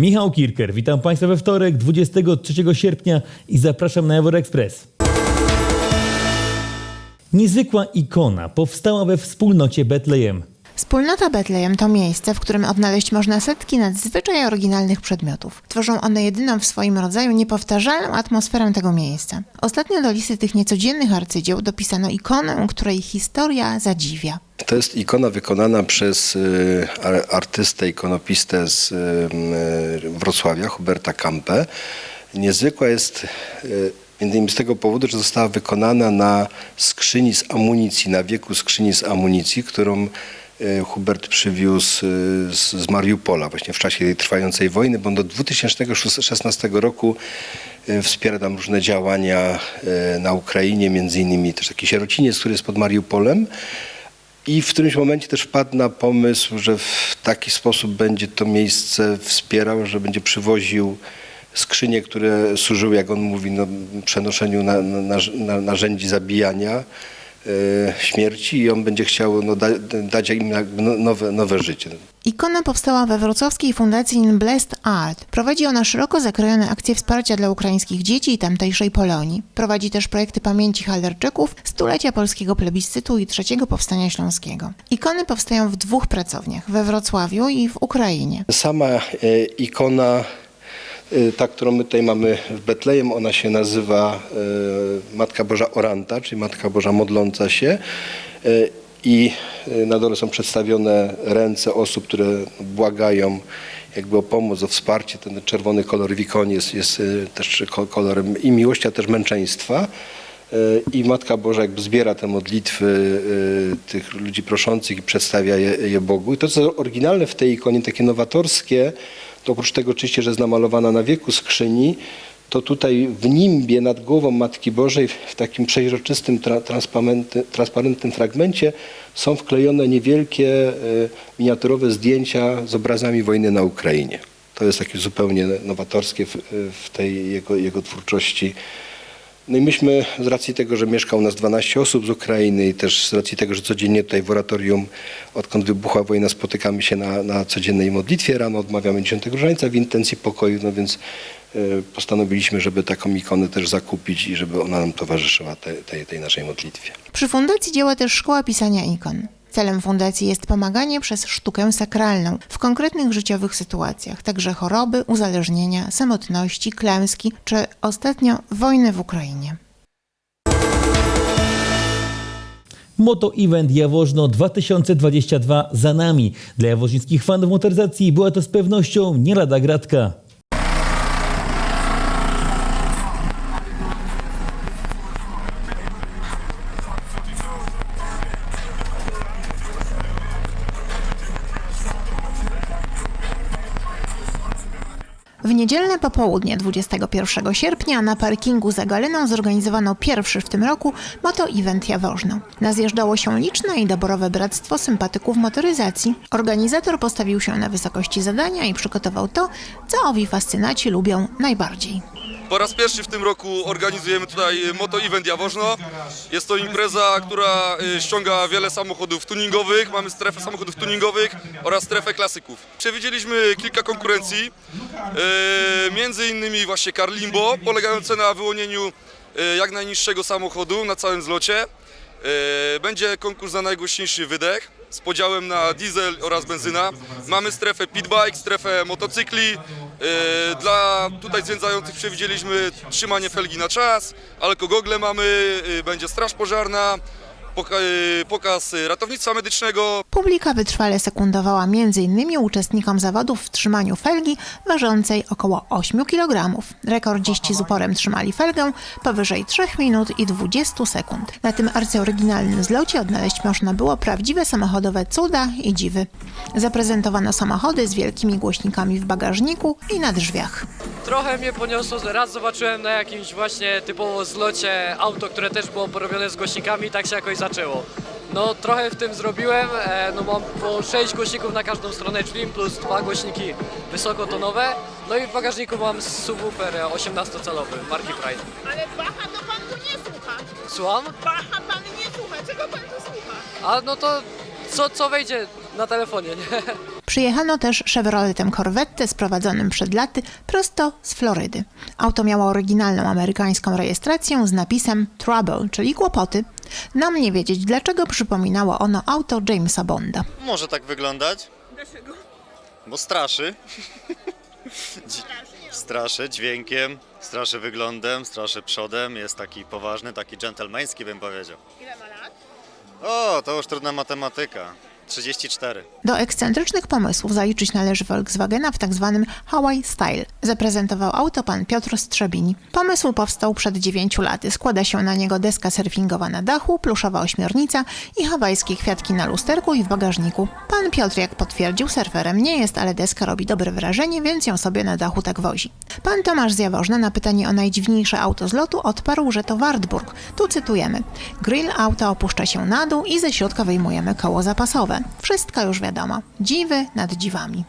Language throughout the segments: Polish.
Michał Kirker, witam Państwa we wtorek, 23 sierpnia i zapraszam na Ewor Express. Niezwykła ikona powstała we wspólnocie Betlejem. Wspólnota Betlejem to miejsce, w którym odnaleźć można setki nadzwyczaj oryginalnych przedmiotów. Tworzą one jedyną w swoim rodzaju niepowtarzalną atmosferę tego miejsca. Ostatnio do listy tych niecodziennych arcydzieł dopisano ikonę, której historia zadziwia. To jest ikona wykonana przez y, ar- artystę, ikonopistę z y, y, Wrocławia, Huberta Kampę. Niezwykła jest między innymi z tego powodu, że została wykonana na skrzyni z amunicji, na wieku skrzyni z amunicji, którą Hubert przywiózł y, z, z Mariupola właśnie w czasie tej trwającej wojny, bo on do 2016 roku y, wspiera tam różne działania na Ukrainie, między innymi też taki sierociniec, który jest pod Mariupolem. I w którymś momencie też wpadł na pomysł, że w taki sposób będzie to miejsce wspierał, że będzie przywoził skrzynie, które służyły, jak on mówi, no, przenoszeniu na, na, na, narzędzi zabijania, e, śmierci i on będzie chciał no, da, dać im no- nowe, nowe życie. Ikona powstała we wrocławskiej fundacji In Blessed Art. Prowadzi ona szeroko zakrojone akcje wsparcia dla ukraińskich dzieci i tamtejszej Polonii. Prowadzi też projekty pamięci Halderczyków, stulecia polskiego plebiscytu i trzeciego powstania śląskiego. Ikony powstają w dwóch pracowniach, we Wrocławiu i w Ukrainie. Sama e, ikona, e, ta, którą my tutaj mamy w Betlejem, ona się nazywa e, Matka Boża Oranta, czyli Matka Boża modląca się. E, I na dole są przedstawione ręce osób, które błagają jakby o pomoc, o wsparcie. Ten czerwony kolor w ikonie jest, jest też ko- kolorem i miłości, a też męczeństwa. I Matka Boża jakby zbiera te modlitwy tych ludzi proszących i przedstawia je, je Bogu. I to, co oryginalne w tej ikonie, takie nowatorskie, to oprócz tego oczywiście, że jest namalowana na wieku skrzyni, to tutaj w nimbie nad głową Matki Bożej, w takim przeźroczystym, tra, transparentnym fragmencie są wklejone niewielkie, e, miniaturowe zdjęcia z obrazami wojny na Ukrainie. To jest takie zupełnie nowatorskie w, w tej jego, jego twórczości. No i myśmy z racji tego, że mieszka u nas 12 osób z Ukrainy i też z racji tego, że codziennie tutaj w oratorium, odkąd wybuchła wojna, spotykamy się na, na codziennej modlitwie rano, odmawiamy 10 różańca w intencji pokoju, no więc e, postanowiliśmy, żeby taką ikonę też zakupić i żeby ona nam towarzyszyła te, tej, tej naszej modlitwie. Przy fundacji działa też Szkoła Pisania Ikon. Celem fundacji jest pomaganie przez sztukę sakralną w konkretnych życiowych sytuacjach, także choroby, uzależnienia, samotności, klęski czy ostatnio wojny w Ukrainie. Moto Event Jaworzno 2022 za nami. Dla jaworznickich fanów motoryzacji była to z pewnością nie lada gratka. W niedzielne popołudnie 21 sierpnia na parkingu za Galeną zorganizowano pierwszy w tym roku Moto Event Jaworzno. Nazjeżdżało się liczne i doborowe bractwo sympatyków motoryzacji. Organizator postawił się na wysokości zadania i przygotował to, co owi fascynaci lubią najbardziej. Po raz pierwszy w tym roku organizujemy tutaj Moto Event Jaworzno. Jest to impreza, która y, ściąga wiele samochodów tuningowych. Mamy strefę samochodów tuningowych oraz strefę klasyków. Przewidzieliśmy kilka konkurencji, y, między innymi właśnie Carlimbo, polegające na wyłonieniu jak najniższego samochodu na całym zlocie. Będzie konkurs na najgłośniejszy wydech z podziałem na diesel oraz benzyna. Mamy strefę pitbike, strefę motocykli. Y, Dla tutaj zwiedzających przewidzieliśmy trzymanie felgi na czas, alkogogle mamy, y, będzie straż pożarna, pokaz ratownictwa medycznego, Publika wytrwale sekundowała m.in. uczestnikom zawodów w trzymaniu felgi ważącej około 8 kg. Rekordziści z uporem trzymali felgę powyżej 3 minut i 20 sekund. Na tym arcyoryginalnym zlocie odnaleźć można było prawdziwe samochodowe cuda i dziwy. Zaprezentowano samochody z wielkimi głośnikami w bagażniku i na drzwiach. Trochę mnie poniosło, że raz zobaczyłem na jakimś właśnie typowo zlocie auto, które też było porobione z głośnikami tak się jakoś zaczęło. No trochę w tym zrobiłem, e, no mam po 6 głośników na każdą stronę drzwi plus dwa głośniki wysokotonowe. No i w bagażniku mam subwoofer 18-calowy marki Pride. Ale Bacha to pan tu nie słucha. Słucham? Bacha pan nie słucha. Czego pan tu słucha? A no to co, co wejdzie na telefonie, nie? Przyjechano też Chevroletem Corvette sprowadzonym przed laty prosto z Florydy. Auto miało oryginalną amerykańską rejestrację z napisem Trouble, czyli kłopoty. Nam nie wiedzieć dlaczego przypominało ono auto Jamesa Bonda. Może tak wyglądać. Dlaczego? Bo straszy. Straszy dźwiękiem, straszy wyglądem, straszy przodem. Jest taki poważny, taki dżentelmeński bym powiedział. Ile ma lat? O, to już trudna matematyka. 34. Do ekscentrycznych pomysłów zaliczyć należy Volkswagena w tzw. Hawaii Style. Zaprezentował auto pan Piotr Strzebini. Pomysł powstał przed 9 laty. Składa się na niego deska surfingowa na dachu, pluszowa ośmiornica i hawajskie kwiatki na lusterku i w bagażniku. Pan Piotr, jak potwierdził, surferem nie jest, ale deska robi dobre wrażenie, więc ją sobie na dachu tak wozi. Pan Tomasz z Jaworzna na pytanie o najdziwniejsze auto z lotu odparł, że to Wartburg. Tu cytujemy. Grill auta opuszcza się na dół i ze środka wyjmujemy koło zapasowe. Wszystko już wiadomo. Dziwy nad dziwami.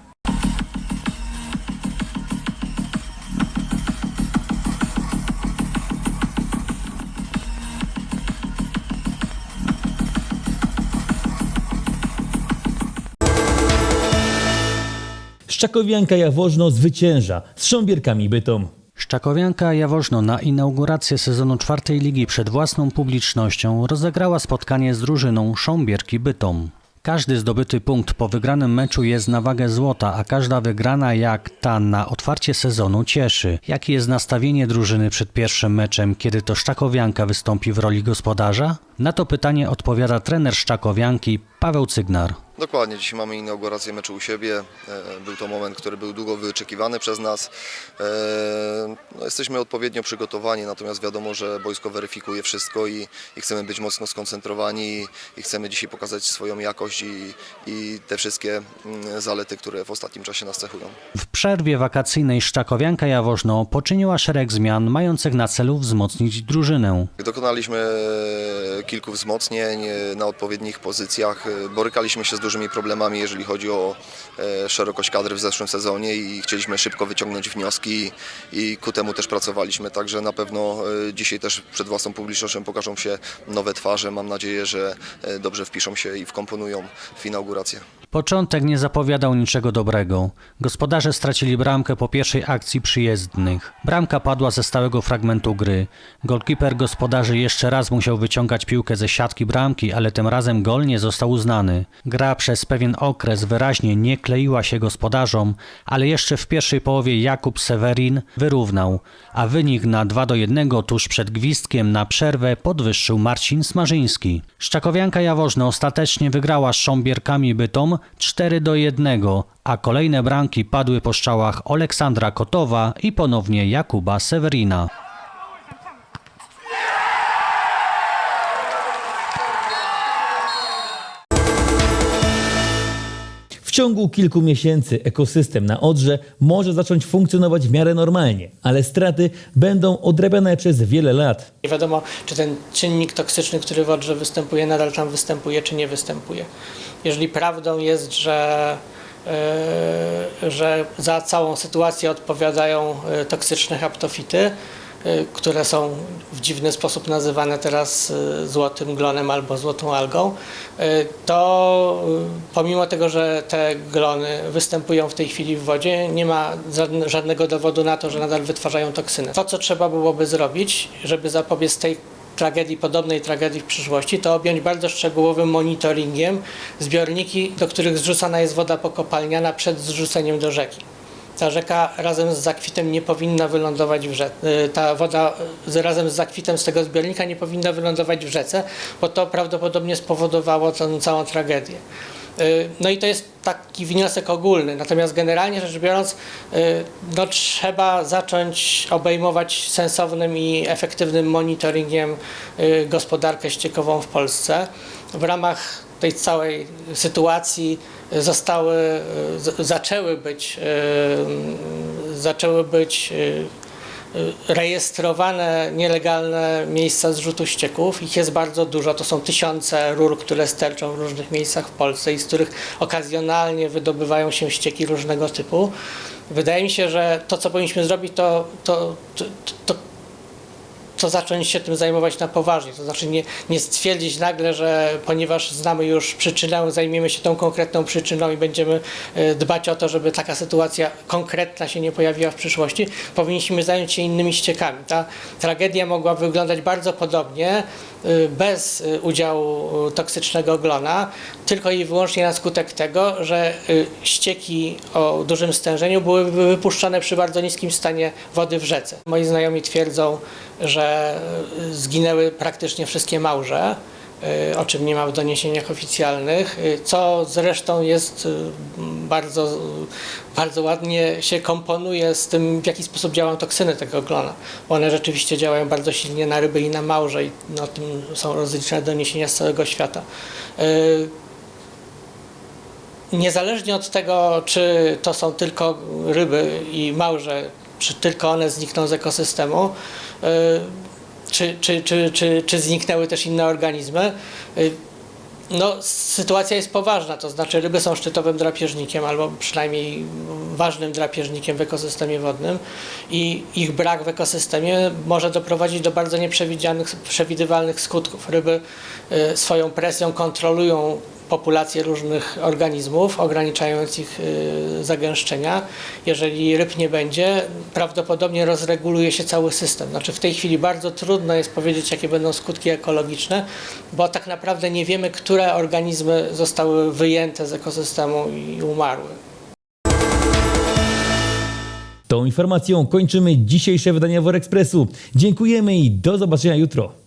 Szczakowianka Jaworzno zwycięża z Sząbierkami Bytom. Szczakowianka Jaworzno na inaugurację sezonu czwartej ligi przed własną publicznością rozegrała spotkanie z drużyną Sząbierki Bytom. Każdy zdobyty punkt po wygranym meczu jest na wagę złota, a każda wygrana jak ta na otwarcie sezonu cieszy. Jakie jest nastawienie drużyny przed pierwszym meczem, kiedy to Szczakowianka wystąpi w roli gospodarza? Na to pytanie odpowiada trener Szczakowianki Paweł Cygnar. Dokładnie, dzisiaj mamy inaugurację meczu u siebie. E, Był to moment, który był długo wyczekiwany przez nas. E, No, jesteśmy odpowiednio przygotowani, natomiast wiadomo, że boisko weryfikuje wszystko i, i chcemy być mocno skoncentrowani i, chcemy dzisiaj pokazać swoją jakość i, i te wszystkie mm, zalety, które w ostatnim czasie nas cechują. W przerwie wakacyjnej Szczakowianka Jaworzno poczyniła szereg zmian mających na celu wzmocnić drużynę. Dokonaliśmy e, kilku wzmocnień e, na odpowiednich pozycjach. E, Borykaliśmy się z dużymi problemami, jeżeli chodzi o e, szerokość kadry w zeszłym sezonie i chcieliśmy szybko wyciągnąć wnioski i ku temu też pracowaliśmy. Także na pewno dzisiaj też przed własną publicznością pokażą się nowe twarze. Mam nadzieję, że dobrze wpiszą się i wkomponują w inaugurację. Początek nie zapowiadał niczego dobrego. Gospodarze stracili bramkę po pierwszej akcji przyjezdnych. Bramka padła ze stałego fragmentu gry. Golkiper gospodarzy jeszcze raz musiał wyciągać piłkę ze siatki bramki, ale tym razem gol nie został uznany. Gra przez pewien okres wyraźnie nie kleiła się gospodarzom, ale jeszcze w pierwszej połowie Jakub Sewerin wyrównał, a wynik na 2 do 1 tuż przed gwizdkiem na przerwę podwyższył Marcin Smarzyński. Szczakowianka Jaworzno ostatecznie wygrała z Sząbierkami Bytom 4 do 1, a kolejne bramki padły po strzałach Aleksandra Kotowa i ponownie Jakuba Sewerina. W ciągu kilku miesięcy ekosystem na Odrze może zacząć funkcjonować w miarę normalnie, ale straty będą odrabiane przez wiele lat. Nie wiadomo, czy ten czynnik toksyczny, który w Odrze występuje, nadal tam występuje, czy nie występuje. Jeżeli prawdą jest, że, yy, że za całą sytuację odpowiadają yy, toksyczne haptofity, które są w dziwny sposób nazywane teraz yy, złotym glonem albo złotą algą, yy, to pomimo tego, że te glony występują w tej chwili w wodzie, nie ma żadne- żadnego dowodu na to, że nadal wytwarzają toksynę. To, co trzeba byłoby zrobić, żeby zapobiec tej tragedii, podobnej tragedii w przyszłości, to objąć bardzo szczegółowym monitoringiem zbiorniki, do których zrzucana jest woda pokopalniana przed zrzuceniem do rzeki. Ta rzeka razem z zakwitem nie powinna wylądować w rzece. Ta woda z- razem z zakwitem z tego zbiornika nie powinna wylądować w rzece, bo to prawdopodobnie spowodowało tę całą tragedię. Y, No i to jest taki wniosek ogólny. Natomiast generalnie rzecz biorąc, y, no, trzeba zacząć obejmować sensownym i efektywnym monitoringiem y, gospodarkę ściekową w Polsce. W ramach tej całej sytuacji zostały, zaczęły być, y, zaczęły być y, rejestrowane nielegalne miejsca zrzutu ścieków. Ich jest bardzo dużo. To są tysiące rur, które sterczą w różnych miejscach w Polsce i z których okazjonalnie wydobywają się ścieki różnego typu. Wydaje mi się, że to, co powinniśmy zrobić, to, to, to, to to zacząć się tym zajmować na poważnie. To znaczy nie, nie stwierdzić nagle, że ponieważ znamy już przyczynę, zajmiemy się tą konkretną przyczyną i będziemy e, dbać o to, żeby taka sytuacja konkretna się nie pojawiła w przyszłości. Powinniśmy zająć się innymi ściekami. Ta tragedia mogła wyglądać bardzo podobnie, y, bez y, udziału toksycznego glona, tylko i wyłącznie na skutek tego, że ścieki o dużym stężeniu były wypuszczane przy bardzo niskim stanie wody w rzece. Moi znajomi twierdzą, że y, zginęły praktycznie wszystkie małże, y, o czym nie ma w doniesieniach oficjalnych, y, co zresztą jest bardzo, bardzo ładnie się komponuje z tym, w jaki sposób działają toksyny tego glona. One rzeczywiście działają bardzo silnie na ryby i na małże i no, o tym są rozliczne doniesienia z całego świata. Niezależnie od tego, czy to są tylko ryby i małże, czy tylko one znikną z ekosystemu, y, czy, czy, czy, czy, czy zniknęły też inne organizmy, y, no, sytuacja jest poważna, to znaczy ryby są szczytowym drapieżnikiem, albo przynajmniej ważnym drapieżnikiem w ekosystemie wodnym i ich brak w ekosystemie może doprowadzić do bardzo nieprzewidzianych, przewidywalnych skutków. Ryby y, swoją presją kontrolują populacje różnych organizmów, ograniczając ich y, zagęszczenia. Jeżeli ryb nie będzie, prawdopodobnie rozreguluje się cały system. Znaczy w tej chwili bardzo trudno jest powiedzieć, jakie będą skutki ekologiczne, bo tak naprawdę nie wiemy, które organizmy zostały wyjęte z ekosystemu i umarły. Tą informacją kończymy dzisiejsze wydanie Wor Expressu. Dziękujemy i do zobaczenia jutro.